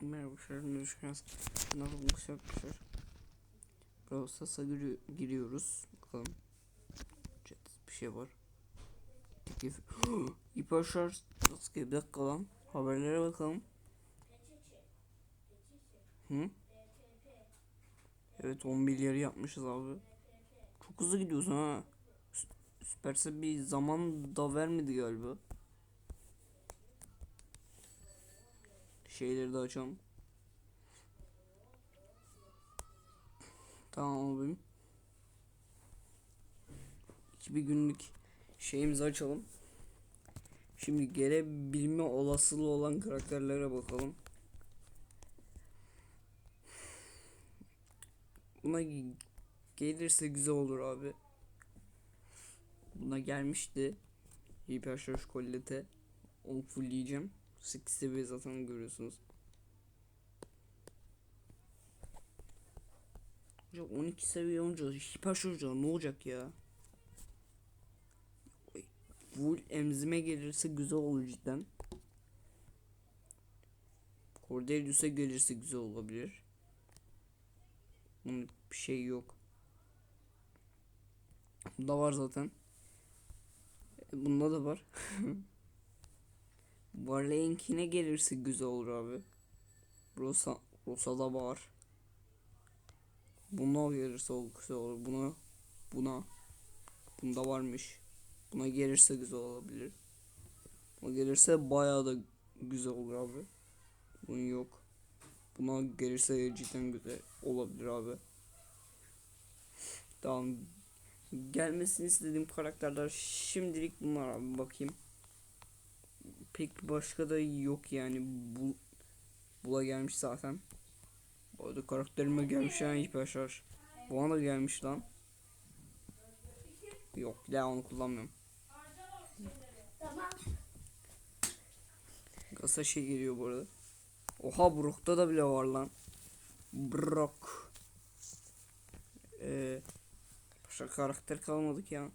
Merhaba şöyle düşünüyoruz. Şunları bulmuş yapmışlar. Browsers'a giri giriyoruz. Bakalım. Chat bir şey var. Teklif. İper şarj. Nasıl bir dakika lan. Haberlere bakalım. Hı? Evet 10 milyarı yapmışız abi. Çok hızlı gidiyorsun ha. Sü- Süperse bir zaman da vermedi galiba. Şeyleri de açalım. Tamam abim. Bir günlük şeyimizi açalım. Şimdi gelebilme olasılığı olan karakterlere bakalım. Buna ge- gelirse güzel olur abi. Buna gelmişti. Hiperşarj kollete. Onu fullleyeceğim. 8 seviye zaten görüyorsunuz. Hocam 12 seviye olunca hiperşarjlar ne olacak ya? Full emzime gelirse güzel olur cidden. Cordelius'a gelirse güzel olabilir. Bunun bir şey yok. Bunda var zaten. E, Bunda da var. Barley'inkine gelirse güzel olur abi. Rosa, Rosa'da var. Buna gelirse güzel olur. Buna, buna, bunda varmış. Buna gelirse güzel olabilir. Buna gelirse bayağı da güzel olur abi. Bunun yok. Buna gelirse cidden güzel olabilir abi. Tamam. Gelmesini istediğim karakterler şimdilik bunlar abi bakayım. Pek başka da yok yani bu bula gelmiş zaten. Bu arada karakterime gelmiş yani hiper şarj. Bana da gelmiş lan. Yok daha onu kullanmıyorum. Kasa şey geliyor bu arada. Oha Brock'ta da bile var lan. Brock. Ee, başka karakter kalmadık ya.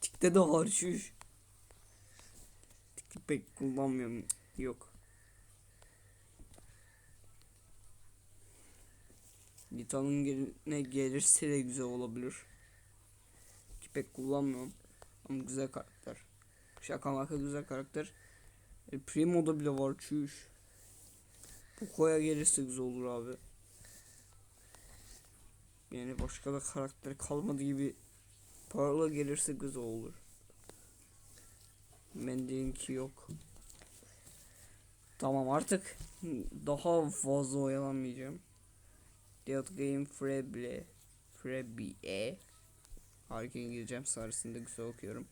Tikte de. Tik'i pek kullanmıyorum. Yok. Nita'nın geline gelirse de güzel olabilir. Ki pek kullanmıyorum. Ama güzel karakter. Şaka maka güzel karakter. E, Primo'da bile var çüş. Bu koya gelirse güzel olur abi. Yani başka da karakter kalmadı gibi Parla gelirse güzel olur. Mendil'inki yok. Tamam artık daha fazla oyalanmayacağım. Dead Game Freble Frebie Harika İngilizcem sarısında güzel okuyorum.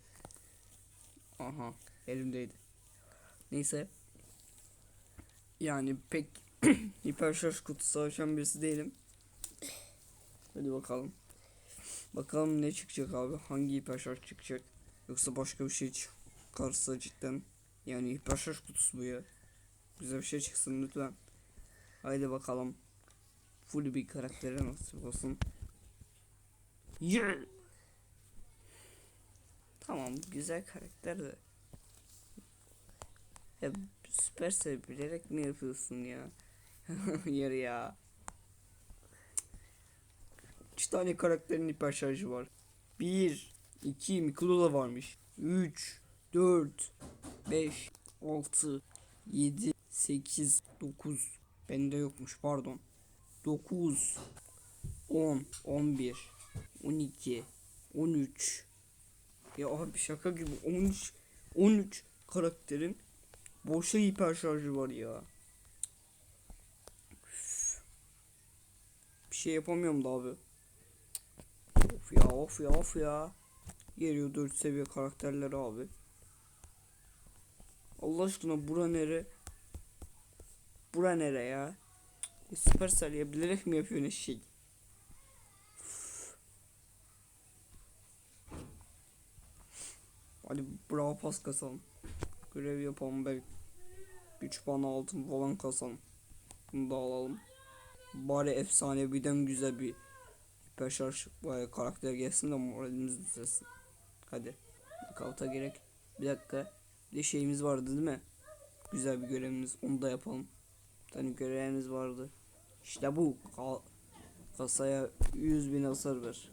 Aha elimdeydi. Neyse. Yani pek hiper şarj kutusu açan birisi değilim. Hadi bakalım. Bakalım ne çıkacak abi. Hangi hiper şarj çıkacak. Yoksa başka bir şey çıkarsa cidden. Yani şarj kutusu bu ya. Güzel bir şey çıksın lütfen. Haydi bakalım. Full bir karaktere nasip olsun. Yeah. Tamam güzel karakter de. Ya süperse bilerek mi yapıyorsun ya? Hayır ya. Üç tane karakterin hiper şarjı var. 1, 2, Miklo da varmış. 3, 4, 5, 6, 7, 8, 9. Bende yokmuş pardon. 9, 10, 11, 12, 13. Ya abi şaka gibi 13, 13 karakterin boşa hiper şarjı var ya. Üf. Bir şey yapamıyorum da abi. Of ya of ya of ya. Geliyor 4 seviye karakterler abi. Allah aşkına bura nere? Bura nere ya? E, Supercell ya bilerek mi yapıyor ne şey? Hadi bravo pas kasalım. Görev yapalım belki. 3 puan altın falan kasalım. Bunu da alalım. Bari efsaneviden güzel bir hiper şarj vay karakter gelsin de moralimiz düzelsin. Hadi. Kalta gerek. Bir dakika. Bir de şeyimiz vardı değil mi? Güzel bir görevimiz. Onu da yapalım. Bir tane görevimiz vardı. İşte bu. Ka- kasaya 100 bin hasar ver.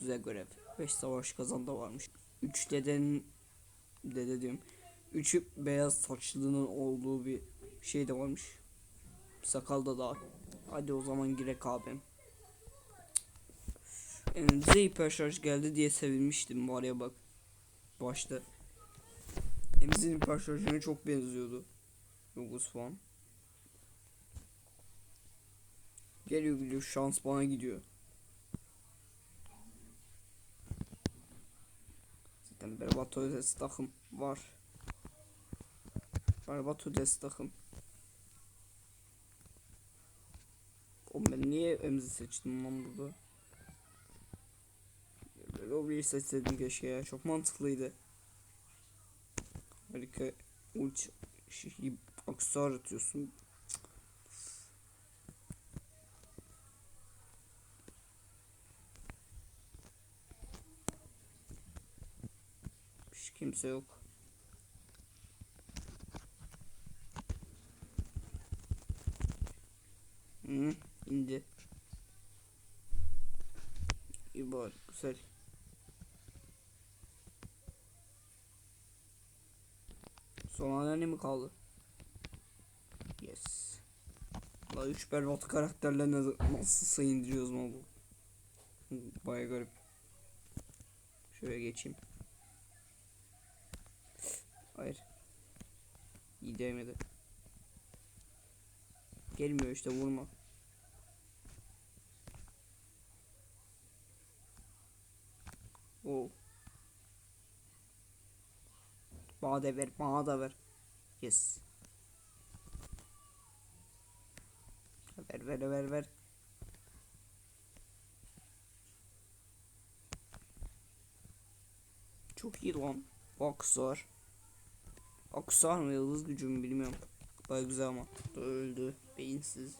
Güzel görev. 5 savaş kazan da varmış. 3 deden dede diyorum. Üçü beyaz saçlının olduğu bir şey de varmış. Sakal da daha. Hadi o zaman girek abim. Elinize hiper şarj geldi diye sevinmiştim var ya bak. Başta. Emzin hiper şarjına çok benziyordu. 9 falan. Geliyor geliyor şans bana gidiyor. Zaten berbat ödesi takım var. Berbat ödesi takım. Oğlum ben niye emzi seçtim lan burada? Lobby'yi seçseydim keşke ya. Çok mantıklıydı. Harika uç şey, aksesuar atıyorsun. Hiç kimse yok. Hı, indi. İyi bari güzel. Son anne mi kaldı? Yes. La 3 berbat karakterle nasıl sayındırıyoruz mu bu? Baya garip. Şöyle geçeyim. Hayır. İyi değmedi. Gelmiyor işte vurma. Oo. Bana da ver, bana da ver. Yes. Ver ver ver ver. Çok iyi lan. Aksar. Aksar mı yıldız gücü mü bilmiyorum. Baya güzel ama. Öldü. Beyinsiz.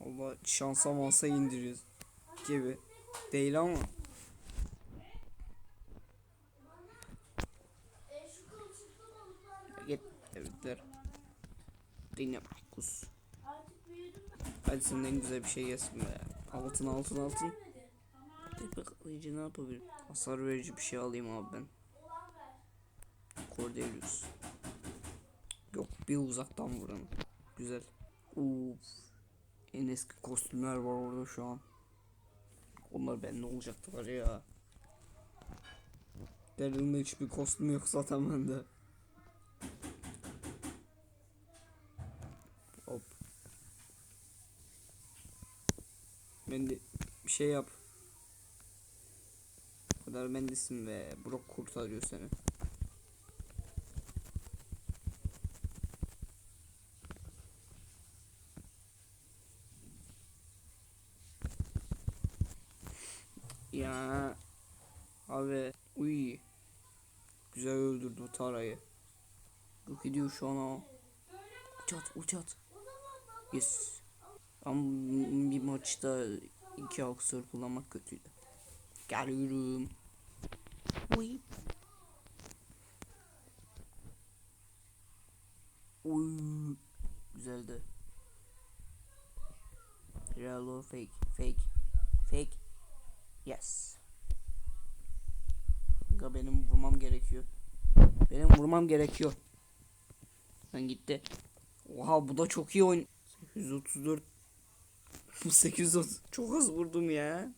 Valla şansa mansa indiriyoruz. Gibi. Değil ama. E, şu kılçıklı balıklar Git. Dinlemarkus. artık büyüdü mü? Hadi senden güzel bir şey gelsin be. Altın altın altın. Tepeklayıcı ne yapabilirim? Hasar verici bir şey alayım abi ben. Cordelius. Yok bir uzaktan vuran. Güzel. Uf. En eski kostümler var orada şu an. Onlar bende olacaktılar ya. Daryl'ın hiçbir kostümü yok zaten bende. Ben de bir şey yap. O kadar bendesin ve Brock kurtarıyor seni. Ya abi uy güzel öldürdü Tara'yı. Yok ediyor şu an o. Uçat uçat. Yes. Ama maçta iki aksör kullanmak kötüydü. Geliyorum. Uy. Uy. Güzeldi. Real or fake? Fake. Fake. Yes. Aga benim vurmam gerekiyor. Benim vurmam gerekiyor. Ben gitti. Oha bu da çok iyi oyun. 834 Bu 830 çok az vurdum ya.